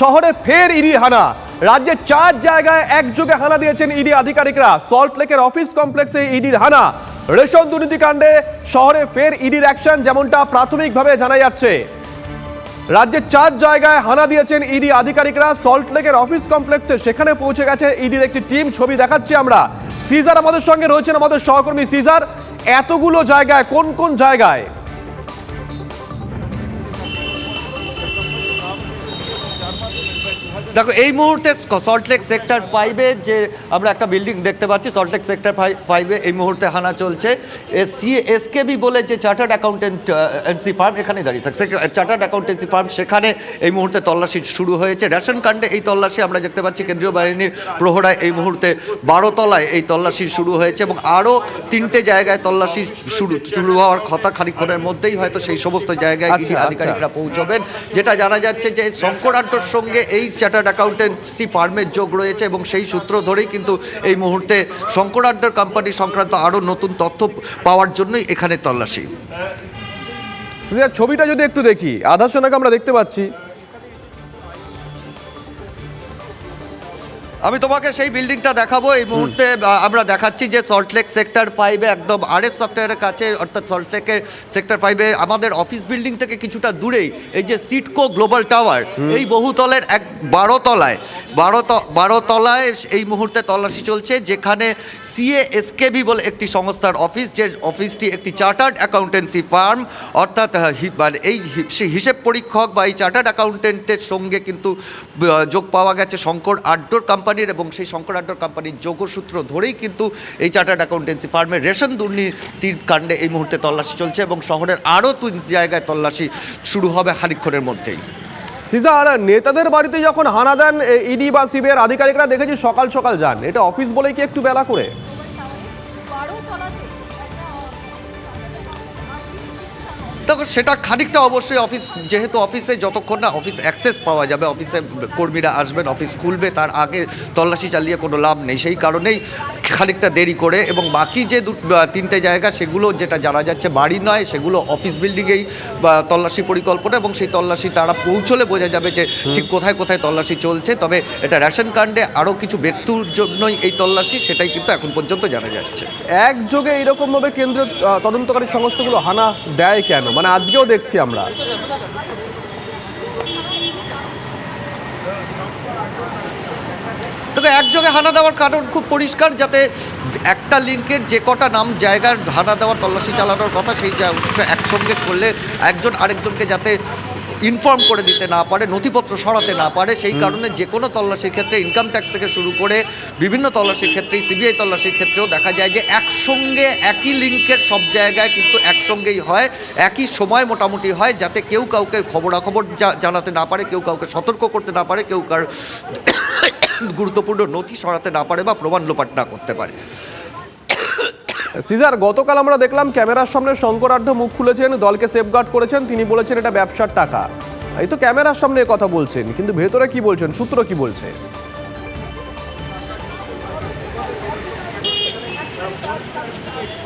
শহরে ফের ইডি হানা। রাজ্যের চার জায়গায় একযোগে হানা দিয়েছেন ইডি আধিকারিকরা। সল্ট লেকের অফিস কমপ্লেক্সে ইডির হানা। রেশন দুর্নীতিকাণ্ডে শহরে ফের ইডির অ্যাকশন যেমনটা প্রাথমিকভাবে জানা যাচ্ছে। রাজ্যের চার জায়গায় হানা দিয়েছেন ইডি আধিকারিকরা। সল্ট লেকের অফিস কমপ্লেক্সে সেখানে পৌঁছে গেছে ইডির একটি টিম। ছবি দেখাচ্ছি আমরা। সিজার আমাদের সঙ্গে রয়েছেন আমাদের সহকর্মী সিজার। এতগুলো জায়গায়, কোন কোন জায়গায়? দেখো এই মুহূর্তে সল্টলেক সেক্টর ফাইভে যে আমরা একটা বিল্ডিং দেখতে পাচ্ছি সল্টলেক সেক্টর ফাইভে এই মুহূর্তে হানা চলছে। সি এসকেবি বলে যে চার্টার্ড অ্যাকাউন্টেন্সি ফার্ম এখানে দাঁড়িয়ে থাকছে। চার্টার্ড অ্যাকাউন্টেন্সি ফার্ম সেখানে এই মুহূর্তে তল্লাশি শুরু হয়েছে। রেশন কাণ্ডে এই তল্লাশি আমরা দেখতে পাচ্ছি কেন্দ্রীয় বাহিনীর প্রহরায় এই মুহূর্তে বারো তলায় এই তল্লাশি শুরু হয়েছে এবং আরও তিনটে জায়গায় তল্লাশি শুরু শুরু হওয়ার কথা খানিক্ষণের মধ্যেই হয়তো সেই সমস্ত জায়গায় আচ্ছা, আচ্ছা। আধিকারিকরা পৌঁছবেন যেটা জানা যাচ্ছে যে শঙ্করাড্ডর সঙ্গে এই চার্টার্ড অ্যাকাউন্টেন্সি ফার্মের যোগ রয়েছে এবং সেই সূত্র ধরেই কিন্তু এই মুহূর্তে শঙ্করাড্ডর কোম্পানি সংক্রান্ত আরও নতুন তথ্য পাওয়ার জন্যই এখানে তল্লাশি। ছবিটা যদি একটু দেখি আধার সোনাকে আমরা দেখতে পাচ্ছি। আমি তোমাকে সেই বিল্ডিংটা দেখাবো। এই মুহূর্তে আমরা দেখাচ্ছি যে সল্টলেক সেক্টর ফাইভে একদম আর এস সফটওয়্যারের কাছে অর্থাৎ সল্টলেকের সেক্টর ফাইভে আমাদের অফিস বিল্ডিং থেকে কিছুটা দূরেই এই যে সিটকো গ্লোবাল টাওয়ার এই বহুতলের এক বারো তলায় বারো ত- বারো তলায় এই মুহূর্তে তল্লাশি চলছে যেখানে সিএ এসকেবি বলে একটি সংস্থার অফিস যে অফিসটি একটি চার্টার্ড অ্যাকাউন্টেন্সি ফার্ম অর্থাৎ মানে এই হিসেব পরীক্ষক বা এই চার্টার্ড অ্যাকাউন্টেন্টের সঙ্গে কিন্তু যোগ পাওয়া গেছে শঙ্কর আড্ডোর কোম্পানির এবং সেই শঙ্কর আড্ডার কোম্পানির যোগসূত্র ধরেই কিন্তু এই চার্টার্ড অ্যাকাউন্টেন্সি ফার্মের রেশন দুর্নীতির কাণ্ডে এই মুহূর্তে তল্লাশি চলছে এবং শহরের আরও তিন জায়গায় তল্লাশি শুরু হবে খানিক্ষণের মধ্যেই। সিজার, নেতাদের বাড়িতে যখন হানা দেন ইডি বা সিবিআই আধিকারিকরা দেখেছি সকাল সকাল যান। এটা অফিস বলেই কি একটু বেলা করে? তখন সেটা খানিকটা অবশ্যই অফিস যেহেতু অফিসে যতক্ষণ না অফিস অ্যাক্সেস পাওয়া যাবে অফিসে কর্মীরা আসবেন অফিস খুলবে, তার আগে তল্লাশি চালিয়ে কোনো লাভ নেই। সেই কারণেই খানিকটা দেরি করে এবং বাকি যে দু তিনটে জায়গা সেগুলো যেটা জানা যাচ্ছে বাড়ি নয় সেগুলো অফিস বিল্ডিংয়েই বা তল্লাশি পরিকল্পনা এবং সেই তল্লাশি তারা পৌঁছলে বোঝা যাবে যে ঠিক কোথায় কোথায় তল্লাশি চলছে। তবে এটা রেশন কাণ্ডে আরও কিছু ব্যক্তির জন্যই এই তল্লাশি সেটাই কিন্তু এখন পর্যন্ত জানা যাচ্ছে। একযোগে এরকম ভাবে কেন্দ্রীয় তদন্তকারী সংস্থাগুলো হানা দেয় কেন? মানে আজকেও দেখছি আমরা। তবে একযোগে হানা দেওয়ার কারণ খুব পরিষ্কার যাতে একটা লিঙ্কের যে কটা নাম জায়গার হানা দেওয়ার তল্লাশি চালানোর কথা সেই জায়গাটা একসঙ্গে করলে একজন আরেকজনকে যাতে ইনফর্ম করে দিতে না পারে নথিপত্র সরাতে না পারে সেই কারণে যে কোনো তল্লাশির ক্ষেত্রে ইনকাম ট্যাক্স থেকে শুরু করে বিভিন্ন তল্লাশির ক্ষেত্রে সিবিআই তল্লাশির ক্ষেত্রেও দেখা যায় যে একসঙ্গে একই লিঙ্কের সব জায়গায় কিন্তু একসঙ্গেই হয় একই সময় মোটামুটি হয় যাতে কেউ কাউকে খবরাখবর জানাতে না পারে কেউ কাউকে সতর্ক করতে না পারে কেউ কার গুরুত্বপূর্ণ নথি সরাতে না পারে বা প্রমাণ লোপাট না করতে পারে। সিজার, গতকাল আমরা দেখলাম ক্যামেরার সামনে শঙ্করাঢ্য মুখ খুলেছেন, দলকে সেফগার্ড করেছেন, তিনি বলেছেন এটা ব্যবসার টাকা। এই তো ক্যামেরার সামনে কথা বলছেন, কিন্তু ভেতরে কি বলছেন, সূত্র কি বলছে?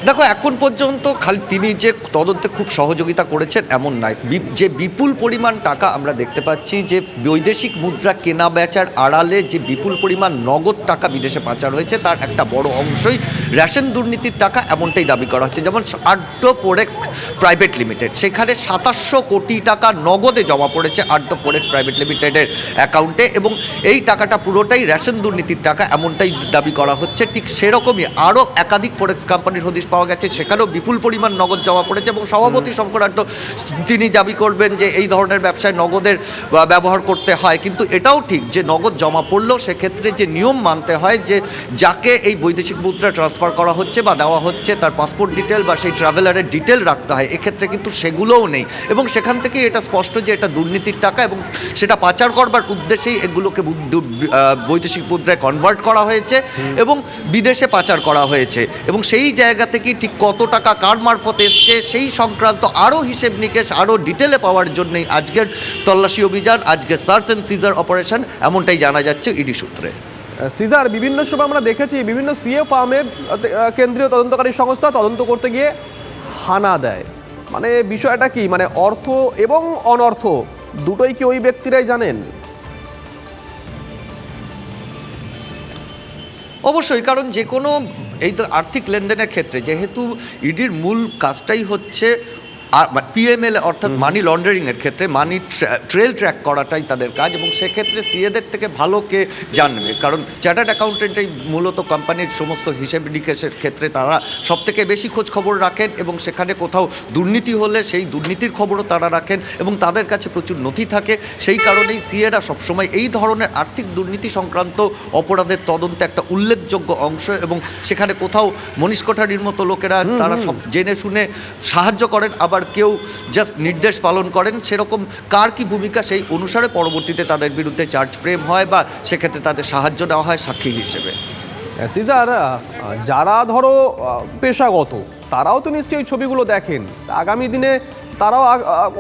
দেখো, এখন পর্যন্ত খালি তিনি যে তদন্তে খুব সহযোগিতা করেছেন এমন নয়। যে বিপুল পরিমাণ টাকা আমরা দেখতে পাচ্ছি, যে বৈদেশিক মুদ্রা কেনা বেচার আড়ালে যে বিপুল পরিমাণ নগদ টাকা বিদেশে পাচার হয়েছে, তার একটা বড় অংশই রেশন দুর্নীতির টাকা এমনটাই দাবি করা হচ্ছে। যেমন আড্ডো ফোরেক্স প্রাইভেট লিমিটেড, সেখানে সাতাশশো কোটি টাকা নগদে জমা পড়েছে আড্ডো ফোরেক্স প্রাইভেট লিমিটেডের অ্যাকাউন্টে এবং এই টাকাটা পুরোটাই রেশন দুর্নীতির টাকা এমনটাই দাবি করা হচ্ছে। ঠিক সেরকমই আরও একাধিক ফরেক্স কোম্পানির হদিশ পাওয়া গেছে, সেখানেও বিপুল পরিমাণ নগদ জমা পড়েছে এবং সভাপতি শঙ্করাঢ্য তিনি দাবি করবেন যে এই ধরনের ব্যবসায় নগদের ব্যবহার করতে হয়। কিন্তু এটাও ঠিক যে নগদ জমা পড়লেও সেক্ষেত্রে যে নিয়ম মানতে হয় যে যাকে এই বৈদেশিক মুদ্রা ট্রান্সফার করা হচ্ছে বা দেওয়া হচ্ছে, তার পাসপোর্ট ডিটেল বা সেই ট্রাভেলারের ডিটেল রাখতে হয়, এক্ষেত্রে কিন্তু সেগুলোও নেই। এবং সেখান থেকেই এটা স্পষ্ট যে এটা দুর্নীতির টাকা এবং সেটা পাচার করবার উদ্দেশ্যেই এগুলোকে বৈদেশিক মুদ্রায় কনভার্ট করা হয়েছে এবং বিদেশে পাচার করা হয়েছে। এবং সেই জায়গা থেকেই ঠিক কত টাকা কার মারফত এসছে, সেই সংক্রান্ত আরও হিসেব নিকেশ, আরও ডিটেলে পাওয়ার জন্যই আজকের তল্লাশি অভিযান আজকের সার্চ অ্যান্ড সিজার অপারেশন, এমনটাই জানা যাচ্ছে ইডি সূত্রে। সিজার, বিভিন্ন সময় আমরা দেখেছি, বিভিন্ন সিএ ফার্মে কেন্দ্রীয় তদন্তকারী সংস্থা তদন্ত করতে গিয়ে হানা দেয়। মানে বিষয়টা কি? মানে অর্থ এবং অনর্থ, দুটোই কি ওই ব্যক্তিরাই জানেন? অবশ্যই কারণ যে কোনো এই আর্থিক লেনদেনের ক্ষেত্রে যেহেতু ইডির মূল কাজটাই হচ্ছে পিএমএল অর্থাৎ মানি লন্ডারিংয়ের ক্ষেত্রে মানি ট্রেল ট্র্যাক করাটাই তাদের কাজ এবং সেক্ষেত্রে সিএদের থেকে ভালো কে জানবে? কারণ চার্টার্ড অ্যাকাউন্টেন্টই মূলত কোম্পানির সমস্ত হিসেব নিকেশের ক্ষেত্রে তারা সব থেকে বেশি খোঁজ খবর রাখেন এবং সেখানে কোথাও দুর্নীতি হলে সেই দুর্নীতির খবরও তারা রাখেন এবং তাদের কাছে প্রচুর নথি থাকে। সেই কারণেই সিএরা সবসময় এই ধরনের আর্থিক দুর্নীতি সংক্রান্ত অপরাধের তদন্তে একটা উল্লেখযোগ্য অংশ এবং সেখানে কোথাও মনীষ কোঠারির মতো লোকেরা তারা সব জেনে শুনে সাহায্য করেন। আবার কেউ জাস্ট নির্দেশ পালন করেন, সেরকম কার কি ভূমিকা সেই অনুসারে পরবর্তীতে তাদের বিরুদ্ধে চার্জ ফ্রেম হয় বা সেক্ষেত্রে তাদের সাহায্য নেওয়া হয় সাক্ষী হিসেবে। সিজার যারা ধরো পেশাগত, তারাও তো নিশ্চয়ই ছবিগুলো দেখেন। আগামী দিনে তারাও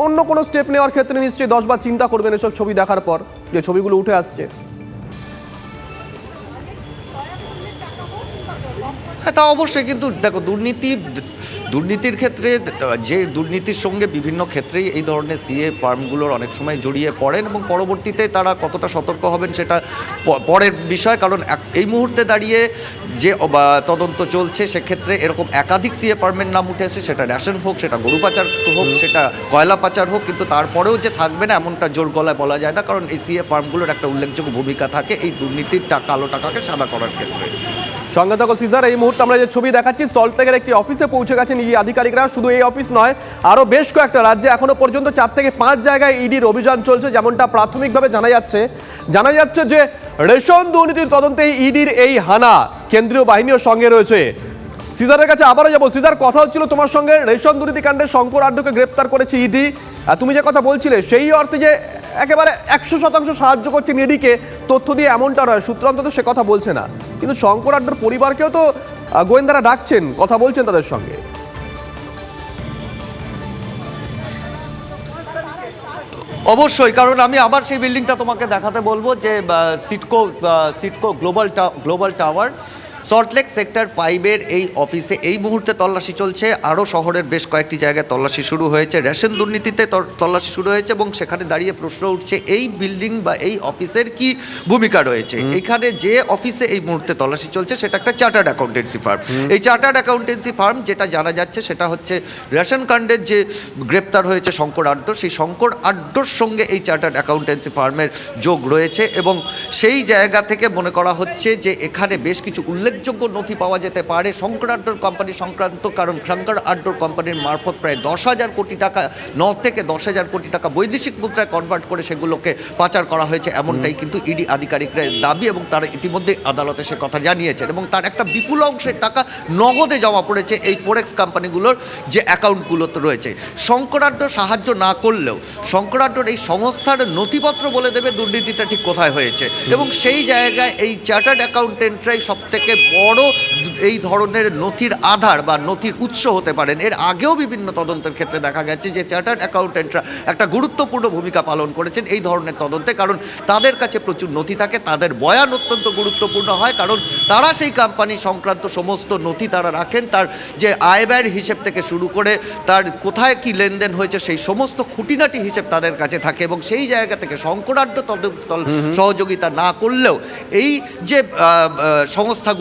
অন্য কোনো স্টেপ নেওয়ার ক্ষেত্রে নিশ্চয়ই দশবার চিন্তা করবেন এসব ছবি দেখার পর, যে ছবিগুলো উঠে আসছে। হ্যাঁ তা অবশ্যই, কিন্তু দেখো, দুর্নীতি, দুর্নীতির ক্ষেত্রে, যে দুর্নীতির সঙ্গে বিভিন্ন ক্ষেত্রেই এই ধরনের সিএ ফার্মগুলোর অনেক সময় জড়িয়ে পড়েন এবং পরবর্তীতে তারা কতটা সতর্ক হবেন সেটা পরের বিষয়, কারণ এই মুহূর্তে দাঁড়িয়ে যে তদন্ত চলছে, সেক্ষেত্রে এরকম একাধিক সিএ ফার্মের নাম উঠে আসে সেটা রেশন হোক, সেটা গরু পাচার হোক, সেটা কয়লা পাচার হোক, কিন্তু তারপরেও যে থাকবে না, এমনটা জোর গলায় বলা যায় না, কারণ এই সিএ ফার্মগুলোর একটা উল্লেখযোগ্য ভূমিকা থাকে এই দুর্নীতির টাকা কালো টাকাকে সাদা করার ক্ষেত্রে। সঙ্গে সিজার এই মুহূর্তে আমরা যে ছবি দেখাচ্ছি সল্টলেকের একটি অফিসে পৌঁছে গেছেন ইডি আধিকারিকরা। শুধু এই অফিস নয় আরও বেশ কয়েকটা রাজ্যে এখনও পর্যন্ত চার থেকে পাঁচ জায়গায় ইডির অভিযান চলছে, যেমনটা প্রাথমিকভাবে জানা যাচ্ছে। জানা যাচ্ছে যে রেশন দুর্নীতির তদন্তে ইডির এই হানা কেন্দ্রীয় বাহিনীর সঙ্গে রয়েছে। সিজারের কাছে আবারও যাব। সিজার কথা হচ্ছিল তোমার সঙ্গে, রেশন দুর্নীতি কাণ্ডে শঙ্কর আড্ডকে গ্রেপ্তার করেছে ইডি আর তুমি যে কথা বলছিলে, সেই অর্থে যে একেবারে একশো শতাংশ সাহায্য করছে ইডিকে তথ্য দিয়ে এমনটা নয়, সূত্র অন্তত সে কথা বলছে না। কিন্তু শঙ্কর আড্ডার পরিবারকেও তো গোয়েন্দারা ডাকছেন, কথা বলছেন তাদের সঙ্গে। অবশ্যই, কারণ আমি আবার সেই বিল্ডিংটা তোমাকে দেখাতে বলব যে Sitco Sitco global global tower. Salt Lake sector ফাইভের এই অফিসে এই মুহূর্তে তল্লাশি চলছে। আরও শহরের বেশ কয়েকটি জায়গায় তল্লাশি শুরু হয়েছে। রেশন দুর্নীতিতে তল্লাশি শুরু হয়েছে এবং সেখানে দাঁড়িয়ে প্রশ্ন উঠছে এই বিল্ডিং বা এই অফিসের কি ভূমিকা রয়েছে? এখানে যে অফিসে এই মুহূর্তে তল্লাশি চলছে সেটা একটা চার্টার্ড অ্যাকাউন্টেন্সি ফার্ম এই চার্টার্ড অ্যাকাউন্টেন্সি ফার্ম যেটা জানা যাচ্ছে সেটা হচ্ছে রেশন কাণ্ডের যে গ্রেপ্তার হয়েছে শঙ্কর আড্ড সেই শঙ্কর আড্ডর সঙ্গে এই চার্টার্ড অ্যাকাউন্টেন্সি ফার্মের যোগ রয়েছে এবং সেই জায়গা থেকে মনে করা হচ্ছে যে এখানে বেশ কিছু উল্লেখযোগ্য নথি পাওয়া যেতে পারে। শঙ্কর আড্ডর কোম্পানি সংক্রান্ত কারণ শঙ্কর আড্ডর কোম্পানির মারফত প্রায় দশ হাজার কোটি টাকা ন থেকে দশ হাজার কোটি টাকা বৈদেশিক মুদ্রায় কনভার্ট করে সেগুলোকে পাচার করা হয়েছে এমনটাই কিন্তু ইডি আধিকারিকরা দাবি এবং তারা ইতিমধ্যে আদালতে সে কথা জানিয়েছেন এবং তার একটা বিপুল অংশের টাকা নগদে জমা পড়েছে এই ফোরেক্স কোম্পানিগুলোর যে অ্যাকাউন্টগুলোতে রয়েছে। শঙ্করাড্ড সাহায্য না করলেও শঙ্করাড্ডর এই সংস্থার নথিপত্র বলে দেবে দুর্নীতিটা ঠিক কোথায় হয়েছে। এবং সেই জায়গায় এই চার্টার্ড অ্যাকাউন্টেন্টরাই সব থেকে বড় এই ধরনের নথির আধার বা নথির উৎস হতে পারেন। এর আগেও বিভিন্ন তদন্তের ক্ষেত্রে দেখা গেছে যে চার্টার্ড অ্যাকাউন্টেন্টরা একটা গুরুত্বপূর্ণ ভূমিকা পালন করেছেন এই ধরনের তদন্তে। কারণ তাদের কাছে প্রচুর নথি থাকে তাদের বয়ান অত্যন্ত গুরুত্বপূর্ণ হয়। কারণ তারা সেই কোম্পানি সংক্রান্ত সমস্ত নথি তারা রাখেন তার যে আয় ব্যয়ের হিসেব থেকে শুরু করে তার কোথায় কি লেনদেন হয়েছে সেই সমস্ত খুঁটিনাটি হিসেব তাদের কাছে থাকে এবং সেই জায়গা থেকে শঙ্করাঢ্য তদন্ত সহযোগিতা না করলেও এই যে আহ,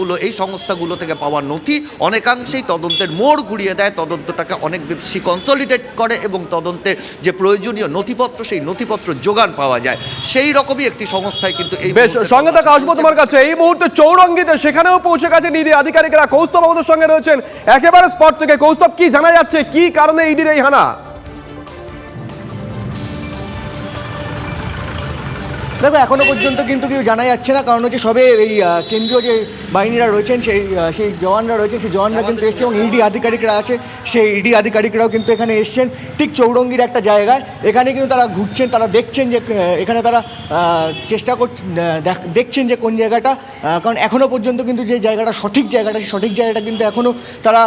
সংস্থাগুলো এই সংস্থাগুলো থেকে পাওয়া নথি অনেকাংশেই তদন্তের মোড় ঘুরিয়ে দেয়। তদন্তটাকে অনেক বেশি কনসলিডেট করে এবং তদন্তের যে প্রয়োজনীয় নথিপত্র সেই নথিপত্র যোগান পাওয়া যায়। সেই রকমই একটি সংস্থায় কিন্তু এই বেশ সঙ্গে থাকা আসব তোমার কাছে। এই মুহূর্তে চৌরঙ্গিতে সেখানেও পৌঁছে গেছে ইডি আধিকারিকরা। কৌস্তব আমাদের সঙ্গে রয়েছেন। একেবারে স্পট থেকে। কৌস্তব কি জানা যাচ্ছে? কি কারণে ইডির এই হানা? দেখো, এখনও পর্যন্ত কিন্তু কেউ জানা যাচ্ছে না, কারণ হচ্ছে সবে এই কেন্দ্রীয় যে বাহিনীরা রয়েছেন, সেই সেই জওয়ানরা রয়েছেন, সেই জওয়ানরা কিন্তু এসছে এবং ইডি আধিকারিকরা আছে, সেই ইডি আধিকারিকরাও কিন্তু এখানে এসছেন। ঠিক চৌরঙ্গির একটা জায়গায়, এখানে কিন্তু তারা ঘুরছেন, তারা দেখছেন যে এখানে তারা চেষ্টা করছেন দেখ- দেখছেন যে কোন জায়গাটা কারণ এখনও পর্যন্ত কিন্তু যে জায়গাটা সঠিক জায়গাটা, সেই সঠিক জায়গাটা কিন্তু এখনও তারা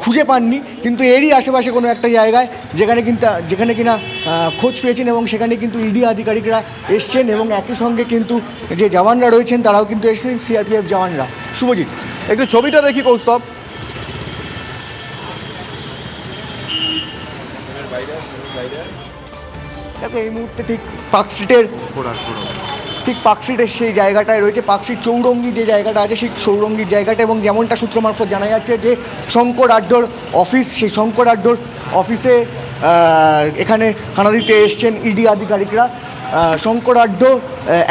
খুঁজে পাননি। কিন্তু এরই আশেপাশে কোনো একটা জায়গায়, যেখানে কিন্তু, যেখানে কিনা খোঁজ পেয়েছেন এবং সেখানে কিন্তু ইডি আধিকারিকরা এসছেন এবং একই সঙ্গে কিন্তু যে জওয়ানরা রয়েছেন তারাও কিন্তু এসেছেন সিআরপিএফ জওয়ানরা। শুভজিৎ। একটু ছবিটা দেখি কৌস্তব। দেখো এই মুহূর্তে ঠিক পার্ক স্ট্রিটের ঠিক পার্কস্ট্রিটের সেই জায়গাটায় রয়েছে পার্কস্ট্রিট চৌরঙ্গি যে জায়গাটা আছে সেই চৌরঙ্গির জায়গাটা এবং যেমনটা সূত্র মারফত জানা যাচ্ছে যে শঙ্কর আড্ডোর অফিস সেই শঙ্কর আড্ডোর অফিসে এখানে হানা দিতে এসছেন ইডি আধিকারিকরা। শঙ্কর আড্ডো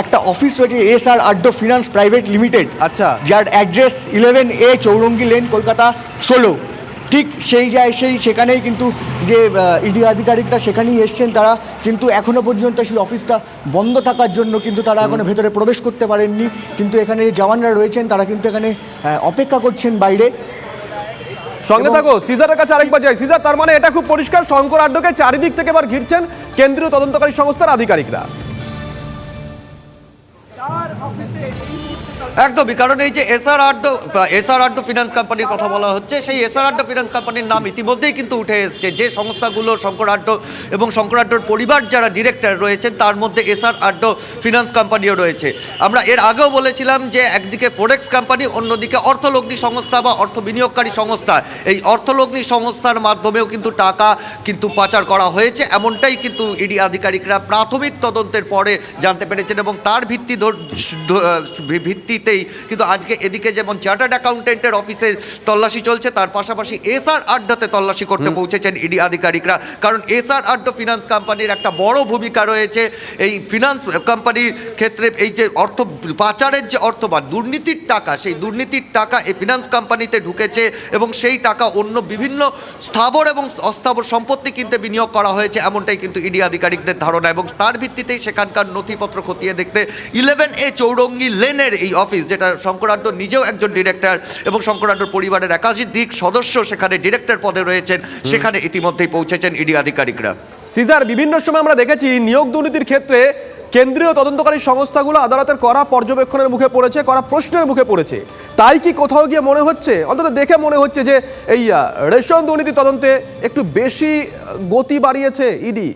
একটা অফিস রয়েছে S R Addo finance private limited আচ্ছা। যার address eleven A Chowringhee lane Kolkata ষোলো। ঠিক সেই যায় সেই সেখানেই কিন্তু যে ইডি আধিকারিকরা সেখানেই এসছেন তারা। কিন্তু এখনও পর্যন্ত সেই অফিসটা বন্ধ থাকার জন্য কিন্তু তারা এখনও ভেতরে প্রবেশ করতে পারেননি। কিন্তু এখানে যে জওয়ানরা রয়েছেন তারা কিন্তু এখানে অপেক্ষা করছেন বাইরে। সঙ্গে থাকো সিজারের কাছে আরেকবার যাই। সিজার তার মানে এটা খুব পরিষ্কার। শঙ্কর আড্ডকে চারিদিক থেকে এবার ঘিরছেন কেন্দ্রীয় তদন্তকারী সংস্থার আধিকারিকরা। একদমই, কারণ এই যে SR Addo SR Addo finance কোম্পানির কথা বলা হচ্ছে, সেই এসআর আড্ডো ফিনান্স কোম্পানির নাম ইতিমধ্যেই কিন্তু উঠে এসছে। যে সংস্থাগুলো শঙ্কর আড্ডো এবং শঙ্কর আড্ডোর পরিবার যারা ডিরেক্টর রয়েছেন, তার মধ্যে এসআর আড্ডো ফিনান্স কোম্পানিও রয়েছে। আমরা এর আগেও বলেছিলাম যে একদিকে ফোরেক্স কোম্পানি অন্যদিকে অর্থলগ্নি সংস্থা বা অর্থ বিনিয়োগকারী সংস্থা। এই অর্থলগ্নি সংস্থার মাধ্যমেও কিন্তু টাকা কিন্তু পাচার করা হয়েছে। এমনটাই কিন্তু ইডি আধিকারিকরা প্রাথমিক তদন্তের পরে জানতে পেরেছেন এবং তার ভিত্তি ধর- ভিত্তিতেই কিন্তু আজকে এদিকে যেমন চার্টার্ড অ্যাকাউন্টেন্টের অফিসে তল্লাশি চলছে তার পাশাপাশি এসআর আড্ডাতে তল্লাশি করতে পৌঁছেছেন ইডি আধিকারিকরা। কারণ এসআর আড্ডা ফিনান্স কোম্পানির একটা বড় ভূমিকা রয়েছে। এই ফিনান্স কোম্পানির ক্ষেত্রে এই যে অর্থ পাচারের যে অর্থ বা দুর্নীতির টাকা সেই দুর্নীতির টাকা এই ফিনান্স কোম্পানিতে ঢুকেছে এবং সেই টাকা অন্য বিভিন্ন স্থাবর এবং অস্থাবর সম্পত্তি কিনতে বিনিয়োগ করা হয়েছে এমনটাই কিন্তু ইডি আধিকারিকদের ধারণা। এবং তার ভিত্তিতেই সেখানকার নথিপত্র খতিয়ে দেখতে ইলেভেন এ চৌরঙ্গি লেনের এই অফিস যেটা শঙ্করাড্ড নিজেও একজন ডিরেক্টর এবং শঙ্করাড্ডর পরিবারের একাধিক সদস্য সেখানে ডিরেক্টর পদে রয়েছেন। সেখানে ইতিমধ্যেই পৌঁছেছেন ইডি আধিকারিকরা। সিজার বিভিন্ন সময় আমরা দেখেছি নিয়োগ দুর্নীতির ক্ষেত্রে কেন্দ্রীয় তদন্তকারী সংস্থাগুলো আদালতের করা পর্যবেক্ষণের মুখে পড়েছে করা প্রশ্নের মুখে পড়েছে। তাই কি কোথাও গিয়ে মনে হচ্ছে? অন্তত দেখে মনে হচ্ছে যে এই রেশন দুর্নীতি তদন্তে একটু বেশি গতি বাড়িয়েছে ইডি।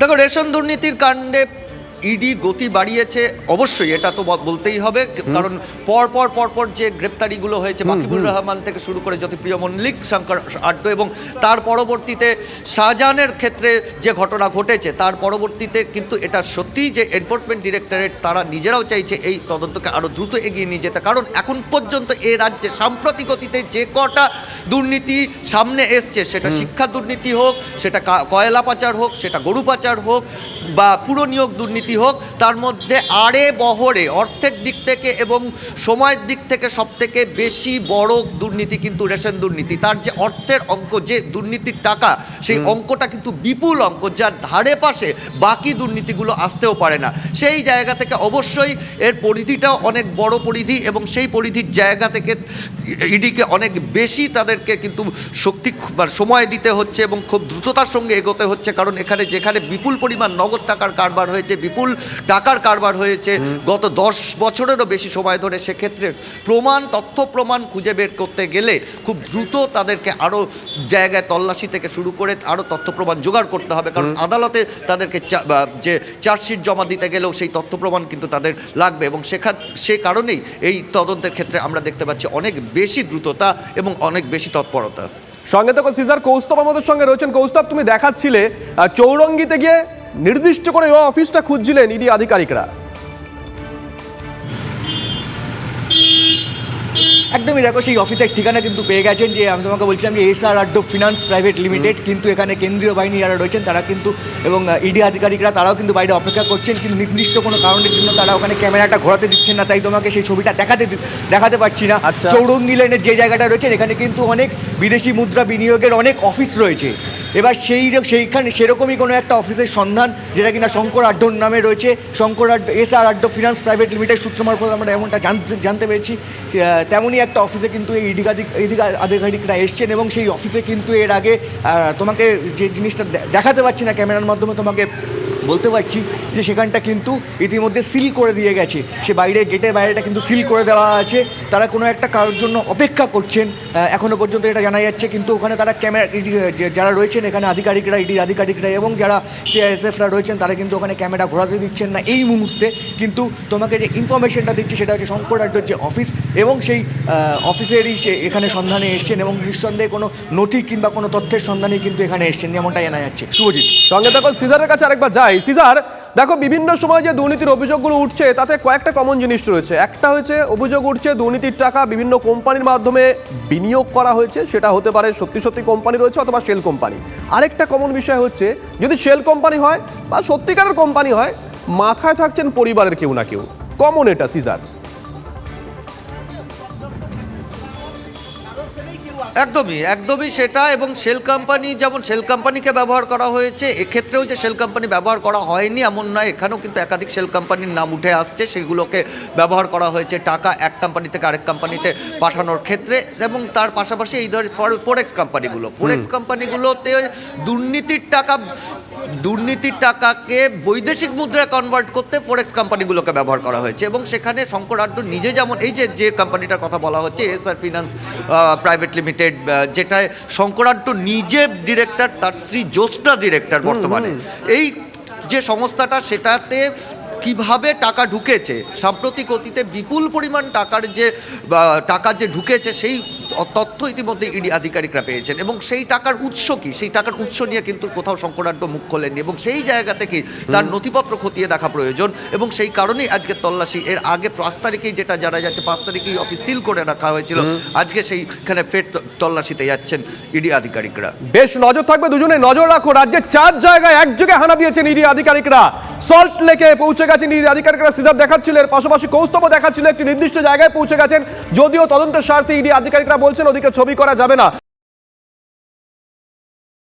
দেখো রেশন দুর্নীতির কাণ্ডে ইডি গতি বাড়িয়েছে অবশ্যই এটা তো বলতেই হবে। কারণ পর পর পর পর যে গ্রেপ্তারিগুলো হয়েছে বাকিবুর রহমান থেকে শুরু করে জ্যোতিপ্রিয় মল্লিক শঙ্কর আড্ডো এবং তার পরবর্তীতে শাহজাহানের ক্ষেত্রে যে ঘটনা ঘটেছে তার পরবর্তীতে কিন্তু এটা সত্যিই যে এনফোর্সমেন্ট ডিরেক্টরেট তারা নিজেরাও চাইছে এই তদন্তকে আরও দ্রুত এগিয়ে নিয়ে যেতে। কারণ এখন পর্যন্ত এ রাজ্যে সাম্প্রতিক গতিতে যে কটা দুর্নীতি সামনে এসছে সেটা শিক্ষা দুর্নীতি হোক সেটা কয়লা পাচার হোক সেটা গরু পাচার হোক বা পুরো নিয়োগ দুর্নীতি হোক তার মধ্যে আড়ে বহরে অর্থের দিক থেকে এবং সময়ের দিক থেকে সব থেকে বেশি বড় দুর্নীতি কিন্তু রেশন দুর্নীতি। তার যে অর্থের অঙ্ক যে দুর্নীতির টাকা সেই অঙ্কটা কিন্তু বিপুল অঙ্ক যার ধারে পাশে বাকি দুর্নীতিগুলো আসতেও পারে না। সেই জায়গা থেকে অবশ্যই এর পরিধিটাও অনেক বড় পরিধি এবং সেই পরিধির জায়গা থেকে ইডিকে অনেক বেশি তাদেরকে কিন্তু শক্তি খু- সময় দিতে হচ্ছে এবং খুব দ্রুততার সঙ্গে এগোতে হচ্ছে কারণ এখানে যেখানে বিপুল পরিমাণ নগদ টাকার কারবার হয়েছে বিপুল টাকার কারবার হয়েছে। গত দশ বছরেরও বেশি সময় ধরে সেক্ষেত্রে প্রমাণ তথ্য প্রমাণ খুঁজে বের করতে গেলে খুব দ্রুত তাদেরকে আরও জায়গায় তল্লাশি থেকে শুরু করে আরও তথ্য প্রমাণ জোগাড় করতে হবে। কারণ আদালতে তাদেরকে যে চার্জশিট জমা দিতে গেলেও সেই তথ্য প্রমাণ কিন্তু তাদের লাগবে এবং সেখান সে কারণেই এই তদন্তের ক্ষেত্রে আমরা দেখতে পাচ্ছি অনেক বেশি দ্রুততা এবং অনেক বেশি তৎপরতা। সঙ্গে তো সিজার কৌস্তব আমাদের সঙ্গে রয়েছেন। কৌস্তব তুমি দেখাচ্ছিলে চৌরঙ্গিতে গিয়ে নির্দিষ্ট করে ও অফিসটা খুঁজছিলেন ইডি আধিকারিকরা। একদমই দেখো সেই অফিসের ঠিকানা কিন্তু পেয়ে গেছেন যে আমি তোমাকে বলছিলাম যে S R Addo finance private limited কিন্তু এখানে কেন্দ্রীয় বাহিনী যারা রয়েছেন তারা কিন্তু এবং ইডি আধিকারিকরা তারাও কিন্তু বাইরে অপেক্ষা করছেন কিন্তু নির্দিষ্ট কোনো কারণের জন্য তারা ওখানে ক্যামেরাটা ঘোরাতে দিচ্ছেন না তাই তোমাকে সেই ছবিটা দেখাতে দেখাতে পারছি না। আচ্ছা। চৌরঙ্গি লেনের যে জায়গাটা রয়েছে এখানে কিন্তু অনেক বিদেশি মুদ্রা বিনিয়োগের অনেক অফিস রয়েছে। এবার সেই সেইখানে সেরকমই কোনো একটা অফিসের সন্ধান, যেটা কিনা শঙ্কর আড্ডোর নামে রয়েছে। Shankar Addo S R Addo finance private limited সূত্র মারফত আমরা এমনটা জানতে জানতে পেরেছি। তেমনই একটা অফিসে কিন্তু এই ইডিকাধিক এদিকে আধিকারিকরা এসছেন এবং সেই অফিসে কিন্তু এর আগে তোমাকে যে জিনিসটা দেখাতে পারছি না ক্যামেরার মাধ্যমে তোমাকে বলতে পারছি যে সেখানটা কিন্তু ইতিমধ্যে সিল করে দিয়ে গেছে। সে বাইরে, গেটের বাইরেটা কিন্তু সিল করে দেওয়া আছে। তারা কোনো একটা কারোর জন্য অপেক্ষা করছেন। এখনও পর্যন্ত এটা জানা যাচ্ছে, কিন্তু ওখানে তারা ক্যামেরা যারা রয়েছেন, এখানে আধিকারিকরা ইডির আধিকারিকরা এবং যারা সিআইএসএফরা রয়েছেন, তারা কিন্তু ওখানে ক্যামেরা ঘোরাতে দিচ্ছেন না এই মুহূর্তে। কিন্তু তোমাকে যে ইনফরমেশনটা দিচ্ছে, সেটা হচ্ছে শঙ্কর আড্ডর যে অফিস এবং সেই অফিসেরই সে এখানে সন্ধানে এসছেন এবং নিঃসন্দেহে কোনো নথি কিংবা কোনো তথ্যের সন্ধানে কিন্তু এখানে এসছেন যেমনটা জানা যাচ্ছে। শুভজিৎ। সঙ্গে দেখো সিজারের কাছে আরেকবার যাই। সিজার, দেখো বিভিন্ন সময় যে দুর্নীতির অভিযোগগুলো উঠছে, তাতে কয়েকটা কমন জিনিস রয়েছে। একটা হয়েছে, অভিযোগ উঠছে দুর্নীতির টাকা বিভিন্ন কোম্পানির মাধ্যমে বিনিয়োগ করা হয়েছে, সেটা হতে পারে সত্যি সত্যি কোম্পানি রয়েছে অথবা শেল কোম্পানি আরেকটা কমন বিষয় হচ্ছে, যদি শেল কোম্পানি হয় বা সত্যিকারের কোম্পানি হয়, মাথায় থাকছেন পরিবারের কেউ না কেউ। কমন এটা, সিজার। একদমই একদমই সেটা এবং সেল কোম্পানি যেমন সেল কোম্পানিকে ব্যবহার করা হয়েছে এক্ষেত্রেও যে সেল কোম্পানি ব্যবহার করা হয়নি এমন নয় এখানেও কিন্তু একাধিক সেল কোম্পানির নাম উঠে আসছে সেগুলোকে ব্যবহার করা হয়েছে টাকা এক কোম্পানি থেকে আরেক কোম্পানিতে পাঠানোর ক্ষেত্রে এবং তার পাশাপাশি এই ধর ফোরেক্স কোম্পানিগুলো ফোরেক্স কোম্পানিগুলোতে দুর্নীতির টাকা দুর্নীতির টাকাকে বৈদেশিক মুদ্রায় কনভার্ট করতে ফোরেক্স কোম্পানিগুলোকে ব্যবহার করা হয়েছে এবং সেখানে শঙ্কর আড্ডু নিজে যেমন এই যে যে কোম্পানিটার কথা বলা হচ্ছে S R finance private limited যেটায় শঙ্কর আড্ডু নিজে ডিরেক্টর তার স্ত্রী জ্যোৎস্না ডিরেক্টর বর্তমানে। এই যে সংস্থাটা সেটাতে কীভাবে টাকা ঢুকেছে? সাম্প্রতিক অতীতে বিপুল পরিমাণ টাকার যে টাকা যে ঢুকেছে সেই তথ্য ইতিমধ্যে ইডি আধিকারিকরা পেয়েছেন। এবং সেই টাকার উৎস কি? সেই টাকার উৎস নিয়ে কিন্তু কোথাও শঙ্করাঢ্য মুখ খোলেননি। এবং সেই জায়গা থেকে তার নথিপত্র খতিয়ে দেখা প্রয়োজন। এবং সেই কারণেই আজকে তল্লাশি। এর আগে পাঁচ তারিখেই যেটা জানা যাচ্ছে পাঁচ তারিখেই অফিস সিল করে রাখা হয়েছিল। আজকে সেইখানে ফের তল্লাশিতে যাচ্ছেন ইডি আধিকারিকরা। বেশ নজর থাকবে দুজনে। নজর রাখো রাজ্যের চার জায়গায় একযোগে হানা দিয়েছেন ইডি আধিকারিকরা। সল্ট লেকে পৌঁছে গেছেন আধিকারিকরা সিজার দেখাচ্ছিল পাশাপাশি কৌস্তব দেখাচ্ছিল, একটি নির্দিষ্ট জায়গায় পৌঁছে গেছেন। যদিও তদন্ত স্বার্থে ইডি আধিকারিকরা বলছেন, ওদিকে ছবি করা যাবে না।